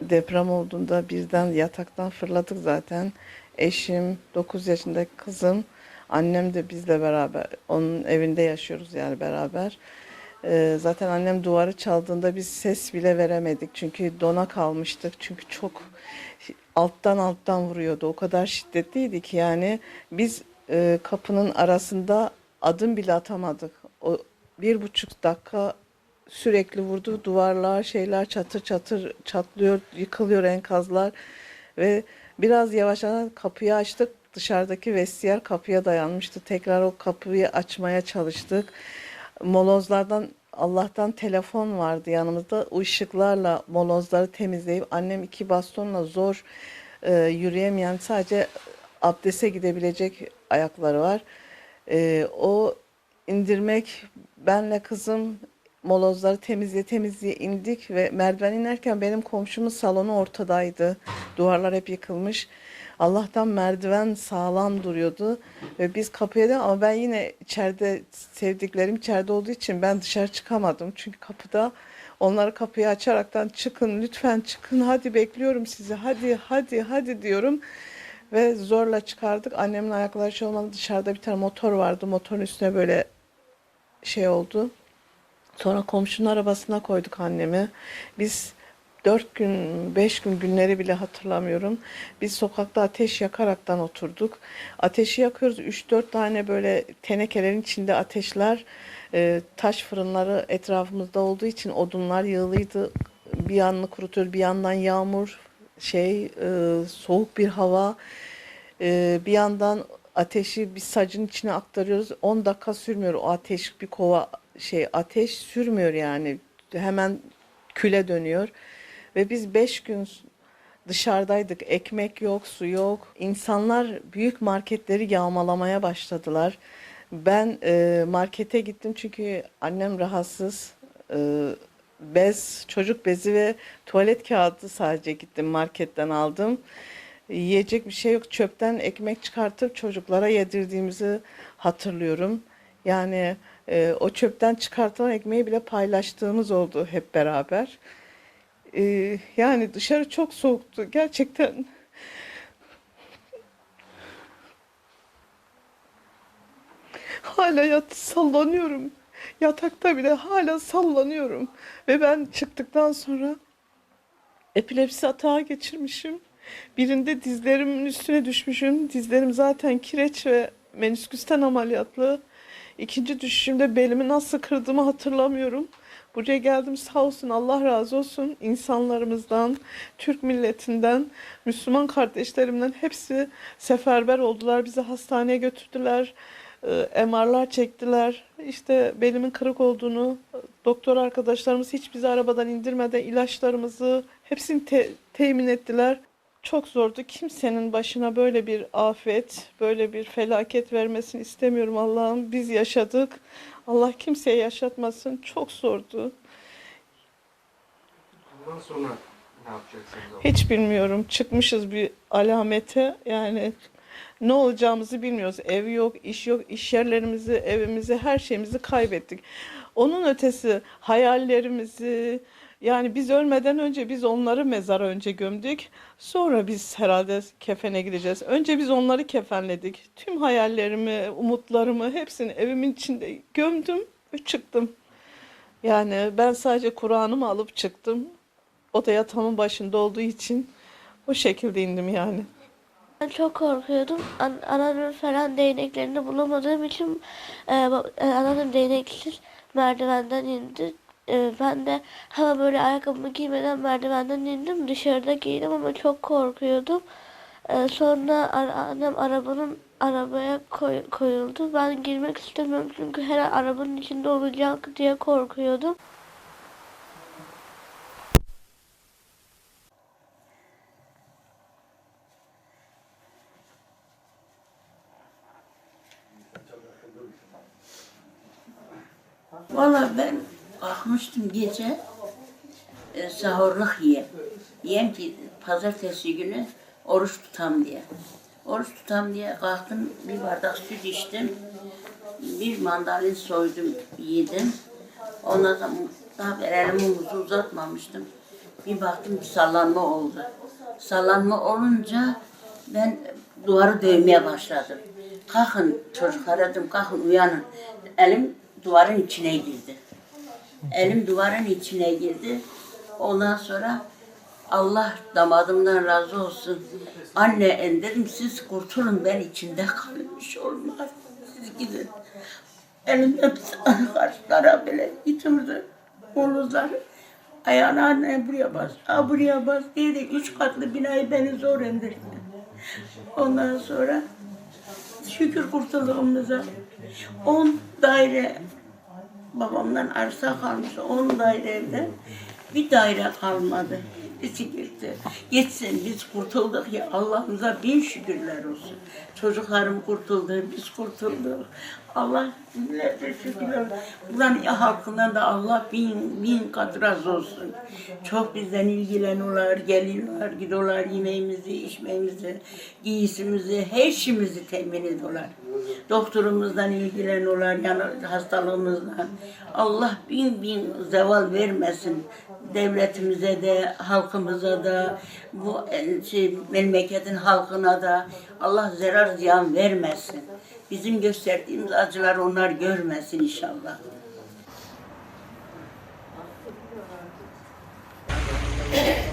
Deprem olduğunda birden yataktan fırladık zaten. Eşim, 9 yaşındaki kızım, annem de bizle beraber. Onun evinde yaşıyoruz yani beraber. Ee, zaten annem duvarı çaldığında biz ses bile veremedik. Çünkü dona kalmıştık. Çünkü çok alttan alttan vuruyordu. O kadar şiddetliydi ki yani biz e, kapının arasında adım bile atamadık. O bir buçuk dakika sürekli vurdu. Duvarlar, şeyler çatır çatır çatlıyor, yıkılıyor enkazlar ve biraz yavaşlanan kapıyı açtık. Dışarıdaki vestiyer kapıya dayanmıştı. Tekrar o kapıyı açmaya çalıştık. Molozlardan Allah'tan telefon vardı yanımızda. O ışıklarla molozları temizleyip annem iki bastonla zor e, yürüyemeyen sadece abdese gidebilecek ayakları var. E, o indirmek benle kızım molozları temizliğe temizliğe indik ve merdiven inerken benim komşumun salonu ortadaydı. Duvarlar hep yıkılmış. Allah'tan merdiven sağlam duruyordu ve biz kapıya da ama ben yine içeride sevdiklerim içeride olduğu için ben dışarı çıkamadım. Çünkü kapıda onları kapıyı açaraktan çıkın lütfen çıkın hadi bekliyorum sizi hadi hadi hadi diyorum. Ve zorla çıkardık. Annemin ayakları şey olmadı. Dışarıda bir tane motor vardı. Motorun üstüne böyle şey oldu. Sonra komşunun arabasına koyduk annemi. Biz dört gün, beş gün günleri bile hatırlamıyorum. Biz sokakta ateş yakaraktan oturduk. Ateşi yakıyoruz. Üç dört tane böyle tenekelerin içinde ateşler, e, taş fırınları etrafımızda olduğu için odunlar yığılıydı. Bir yanını kurutuyor, bir yandan yağmur, şey, e, soğuk bir hava. E, bir yandan ateşi bir sacın içine aktarıyoruz. 10 dakika sürmüyor o ateş bir kova şey ateş sürmüyor yani. Hemen küle dönüyor. Ve biz 5 gün dışarıdaydık. Ekmek yok, su yok. İnsanlar büyük marketleri yağmalamaya başladılar. Ben e, markete gittim çünkü annem rahatsız. E, bez, çocuk bezi ve tuvalet kağıdı sadece gittim marketten aldım. Yiyecek bir şey yok. Çöpten ekmek çıkartıp çocuklara yedirdiğimizi hatırlıyorum. Yani e, o çöpten çıkartılan ekmeği bile paylaştığımız oldu hep beraber. E, yani dışarı çok soğuktu. Gerçekten hala yat sallanıyorum. Yatakta bile hala sallanıyorum. Ve ben çıktıktan sonra epilepsi atağı geçirmişim. Birinde dizlerimin üstüne düşmüşüm. Dizlerim zaten kireç ve menisküsten ameliyatlı. İkinci düşüşümde belimi nasıl kırdığımı hatırlamıyorum. Buraya geldim sağ olsun Allah razı olsun insanlarımızdan, Türk milletinden, Müslüman kardeşlerimden hepsi seferber oldular. Bizi hastaneye götürdüler. e, MR'lar çektiler. İşte belimin kırık olduğunu doktor arkadaşlarımız hiç bizi arabadan indirmeden ilaçlarımızı hepsini te- temin ettiler. Çok zordu. Kimsenin başına böyle bir afet, böyle bir felaket vermesini istemiyorum Allah'ım. Biz yaşadık. Allah kimseye yaşatmasın. Çok zordu. Bundan sonra ne yapacaksınız? Hiç bilmiyorum. Çıkmışız bir alamete. Yani ne olacağımızı bilmiyoruz. Ev yok, iş yok. İş yerlerimizi, evimizi, her şeyimizi kaybettik. Onun ötesi hayallerimizi, yani biz ölmeden önce biz onları mezara önce gömdük. Sonra biz herhalde kefene gideceğiz. Önce biz onları kefenledik. Tüm hayallerimi, umutlarımı hepsini evimin içinde gömdüm ve çıktım. Yani ben sadece Kur'an'ımı alıp çıktım. O da yatağımın başında olduğu için o şekilde indim yani. Ben çok korkuyordum. An anneannemin falan değneklerini bulamadığım için e, e, anneannem değneksiz merdivenden indi. E, ben de hemen böyle ayakkabımı giymeden merdivenden indim. Dışarıda giydim ama çok korkuyordum. E, sonra annem arabanın arabaya koy- koyuldu. Ben girmek istemiyorum çünkü her an arabanın içinde olacak diye korkuyordum. Valla ben kalkmıştım gece e, sahurluk yiyeyim. Yiyeyim ki pazartesi günü oruç tutam diye. Oruç tutam diye kalktım bir bardak süt içtim. Bir mandalin soydum yedim. Ondan sonra daha elimi muzu uzatmamıştım. Bir baktım bir sallanma oldu. Sallanma olunca ben duvarı dövmeye başladım. Kalkın çocuklar dedim kalkın uyanın. Elim duvarın içine girdi. Elim duvarın içine girdi. Ondan sonra Allah damadımdan razı olsun. Anne dedim siz kurtulun ben içinde kalmış olmaz. Siz gidin. Elimde karşılara böyle getirdi. Omuzları. Ayağını anne buraya bas. Ha buraya bas diye de üç katlı binayı beni zor indirdi. Ondan sonra şükür kurtulduğumuza 10 daire babamdan arsa kalmış 10 daire evde bir daire kalmadı. Birisi gitti. Gitsin biz kurtulduk ya Allah'ımıza bin şükürler olsun. Çocuklarım kurtuldu, biz kurtulduk. Allah binlerce şükürler. Buranın halkından da Allah bin, bin kat razı olsun. Çok bizden ilgileniyorlar, geliyorlar, gidiyorlar yemeğimizi, içmemizi, giysimizi, her şeyimizi temin ediyorlar. Doktorumuzdan ilgileniyorlar, yani hastalığımızdan. Allah bin bin zeval vermesin devletimize de, halkımıza da, bu e, şey, memleketin halkına da Allah zarar ziyan vermesin. Bizim gösterdiğimiz acılar onlar görmesin inşallah.